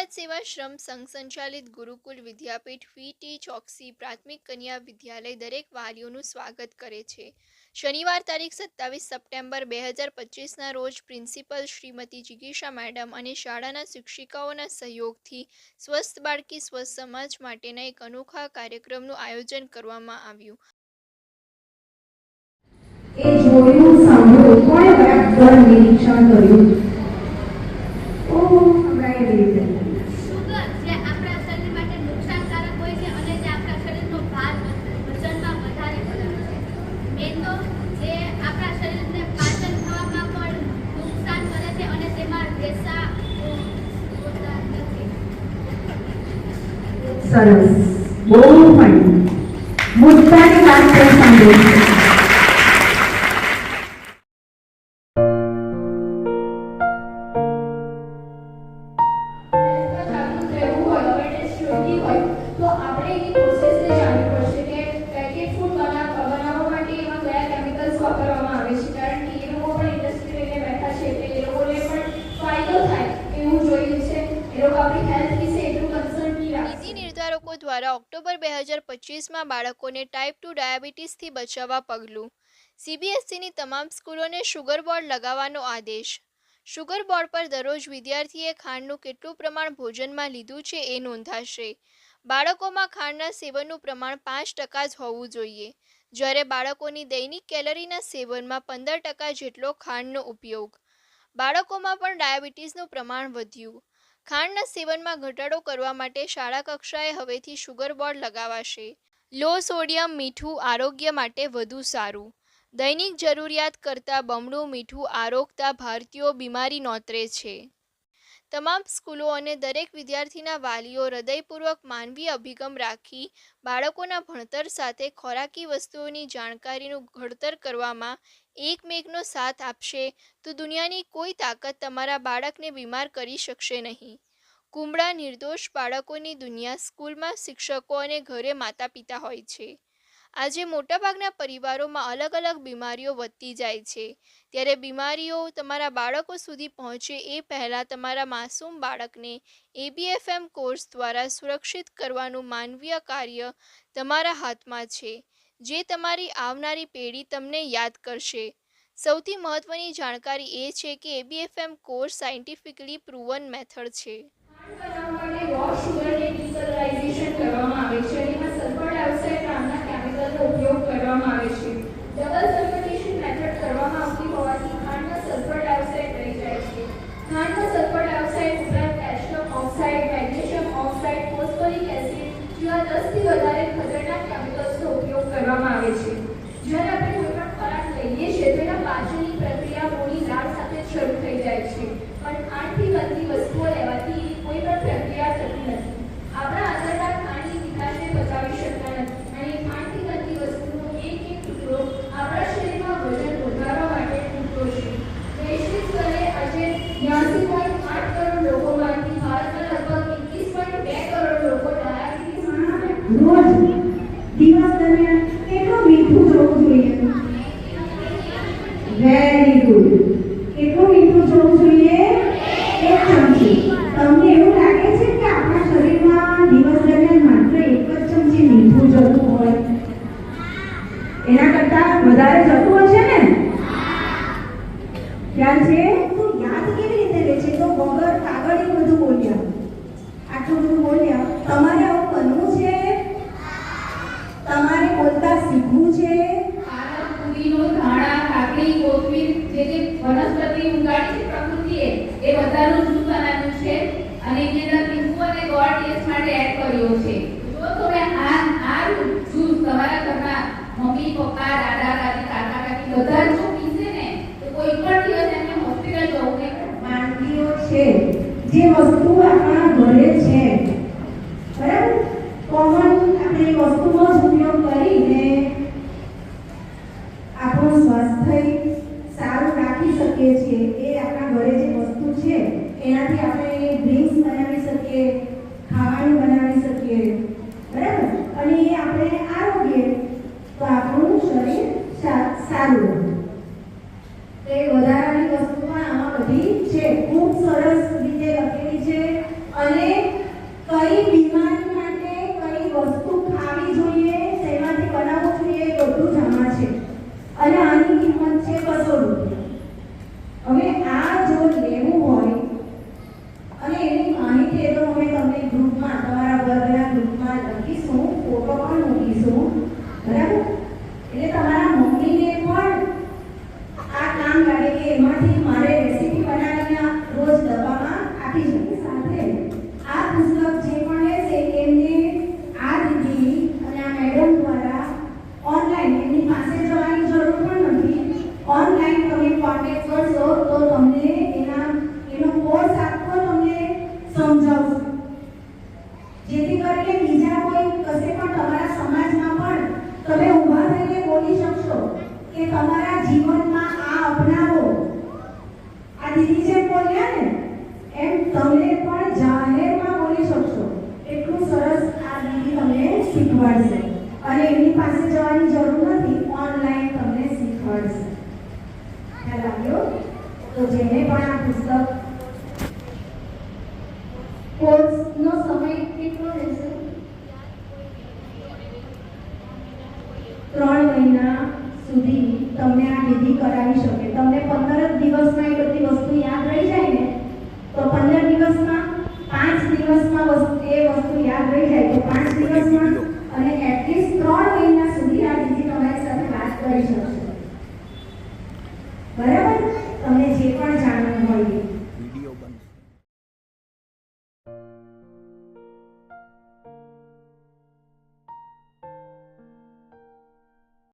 ભારત સેવાશ્રમ સંઘ સંચાલિત ગુરુકુલ વિદ્યાપીઠ વીટી ચોકસી પ્રાથમિક કન્યા વિદ્યાલય દરેક વાલીઓનું સ્વાગત કરે છે. શનિવાર તારીખ સત્તાવીસ સપ્ટેમ્બર બે હજાર પચીસના રોજ પ્રિન્સિપલ શ્રીમતી જિગીષા મેડમ અને શાળાના શિક્ષિકાઓના સહયોગથી સ્વસ્થ બાળકી, સ્વસ્થ સમાજ માટેના એક અનોખા કાર્યક્રમનું આયોજન કરવામાં આવ્યું. એ જોયું, સાંભળ્યું, કોણે નિરીક્ષણ કર્યું? సరస్ మూవ్మెంట్ ముద్దాన్ని మార్చేసండి દ્વારા ઓક્ટોબર બે હજાર પચીસમાં બાળકોને ટાઈપ ટુ ડાયાબિટીસથી બચાવવા પગલું. સીબીએસઈની તમામ સ્કૂલોને શુગર બોર્ડ લગાવવાનો આદેશ. શુગર બોર્ડ પર દરરોજ વિદ્યાર્થીએ ખાંડનું કેટલું પ્રમાણ ભોજનમાં લીધું છે એ નોંધાશે. બાળકોમાં ખાંડના સેવનનું પ્રમાણ પાંચ ટકા જ હોવું જોઈએ. જ્યારે બાળકોની દૈનિક કેલરીના સેવનમાં પંદર ટકા જેટલો ખાંડનો ઉપયોગ. બાળકોમાં પણ ડાયાબિટીસનું પ્રમાણ વધ્યું. ખાંડના સેવનમાં ઘટાડો કરવા માટે શાળા કક્ષાએ હવેથી શુગર બોર્ડ લગાવાશે. લો સોડિયમ મીઠું આરોગ્ય માટે વધુ સારું. દૈનિક જરૂરિયાત કરતાં બમણું મીઠું આરોગતા ભારતીયો બીમારી નોતરે છે. તમામ સ્કૂલો અને દરેક વિદ્યાર્થીના વાલીઓ હૃદયપૂર્વક માનવીય અભિગમ રાખી બાળકોના ભણતર સાથે ખોરાકી વસ્તુઓની જાણકારીનું ઘડતર કરવામાં એકમેકનો સાથ આપશે, તો દુનિયાની કોઈ તાકાત તમારા બાળકને બીમાર કરી શકશે નહીં. કુમળા નિર્દોષ બાળકોની દુનિયા સ્કૂલમાં શિક્ષકો અને ઘરે માતા પિતા હોય છે. આજે મોટાભાગના પરિવારોમાં અલગ અલગ બીમારીઓ વધતી જાય છે. ત્યારે બીમારીઓ તમારા બાળકો સુધી પહોંચે એ પહેલાં તમારા માસૂમ બાળકને એબીએફએમ કોર્સ દ્વારા સુરક્ષિત કરવાનું માનવીય કાર્ય તમારા હાથમાં છે, જે તમારી આવનારી પેઢી તમને યાદ કરશે. સૌથી મહત્ત્વની જાણકારી એ છે કે ABFM course scientifically proven method છે. કરવામાં આવે છે અને એમાં ઉપયોગ કરવામાં આવે છે. ડબલ fermentation method કરવામાં આવતી હોવાથી ખાંડમાં sulfur dioxide રહી જાય છે ખાંડમાં sulfur dioxide ઉપરાંત calcium oxide magnesium oxide phosphoric acid જેવા દસથી વધારે ખતરનાક કેમિકલ્સનો ઉપયોગ કરવામાં આવે છે જ્યારે આપણે કોઈ પણ ખોરાક લઈએ છીએ તો એના પાચનની પ્રક્રિયા મોડી લાળ સાથે જ શરૂ થઈ જાય છે પણ ખાંડથી બનતી વસ્તુઓ લેવાથી કોઈ પણ પ્રક્રિયા થતી નથી આપણા આંતરડા ખાંડની મીઠાશને પચાવી શકતા નથી અને ખાંડથી બનતી વસ્તુનો એક એક ટુકડો આપણા શરીરમાં વજન વધારવા માટે ખૂટતો છે વૈશ્વિક સ્તરે આજે બ્યાસી પોઈન્ટ આઠ કરોડ લોકોમાંથી ભારતના લગભગ એકવીસ પોઈન્ટ બે કરોડ લોકો ડાયાબિટીસ રોજ દિવસ દરમિયાન કેટલું મીઠું જોવું જોઈએ? વેરી ગુડ કેટલું મીઠું જોવું જોઈએ? એક ચમચી. તમને એવું લાગે છે કે આપણા શરીરમાં દિવસ દરમિયાન માત્ર એક જ ચમચી મીઠું જતું હોય? એના કરતાં વધારે જતું હશે ને? ખ્યાલ છે તો યાદ કેવી રીતે રહે છે તો વગર કાગળે બધું બોલ્યા આટલું બધું બોલ્યા તમારે આવું બનવું છે તમારે બોલતા શીખવું છે પાલક, પુદીનો, ધાણા, કાકડી, કોથમીર જે જે વનસ્પતિ ઉગાડી છે પ્રકૃતિએ એ બધાનું જ્યુસ બનાવ્યું છે અને એની અંદર લીંબુ અને ગોળ ટેસ્ટ માટે એડ કર્યો છે. જો તમે આ આ જૂસ તમારા ઘરના મમ્મી, પપ્પા, દાદા, દાદી, કાકા, કાકી બધા જો પીશે ને, તો કોઈ પણ દિવસ એમને હોસ્પિટલ જવું ને માંગીઓ છે. જે વસ્તુ આપણા ઘરે છે. બરાબર? કોમન આપણે વસ્તુનો જ ઉપયોગ કરીને આપણું સ્વાસ્થ્ય સારું રાખી શકીએ છીએ. એ આપણા ઘરે જે વસ્તુ છે, એનાથી આપણે ડ્રિંક્સ બનાવી શકીએ. બનાવી બરાબર? અને એ આપણે આરોગ્ય તો આપણું શરીર સા- સારું રહે તે વધારાની વસ્તુ પણ આમાં બધી છે ખૂબ સરસ રીતે લખેલી છે અને ઓનલાઈન તમે કોન્ટેક્ટ કરશો તો તમને એના એનો કોર્સ આખો તમને સમજાવશે જેથી કરીને બીજા કોઈ કશે પણ તમારા સમાજમાં પણ તમે ઊભા થઈને બોલી શકશો કે તમારા જીવનમાં આ અપનાવો. આ દીદી જે બોલ્યા ને, એમ તમે પણ જાહેરમાં બોલી શકશો. એટલું સરસ આ દીદી તમને શીખવાડશે. અને એમની પાસે જવાની જરૂર નથી, ઓનલાઈન તમને શીખવાડશે. ખ્યાલ આવ્યો? તો જેને પણ આ પુસ્તક કોર્સનો ત્રણ મહિના સુધી તમને આ વિધિ કરાવી શકે. તમને પંદર જ દિવસમાં એ બધી વસ્તુ યાદ રહી જાય ને, તો પંદર દિવસમાં, પાંચ દિવસમાં એ વસ્તુ યાદ રહી જાય. તો પાંચ દિવસમાં અને એટલીસ્ટ ત્રણ મહિના સુધી આ વિધિ તમારી સાથે વાત કરી શકશો. બરાબર? તમને જે પણ જાણવું હોય